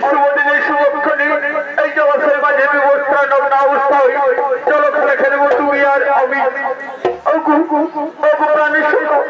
পূর্বদিনের শুভক্ষণে আমি। অগু অগু প্রাণের সঙ্গে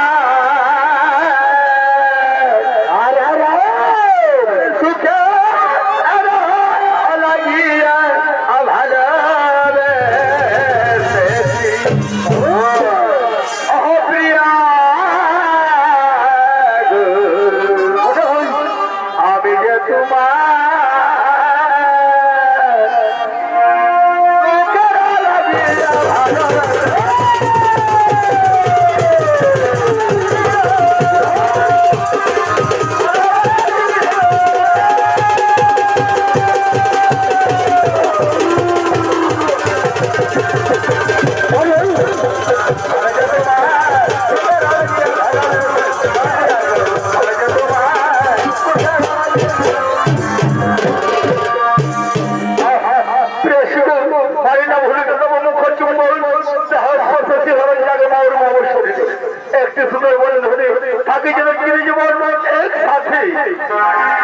তোমার और मोहम्मद शरीफ एक सुंदर बोले धोनी ठाकी जनक गिरी जी मोहम्मद एक साथी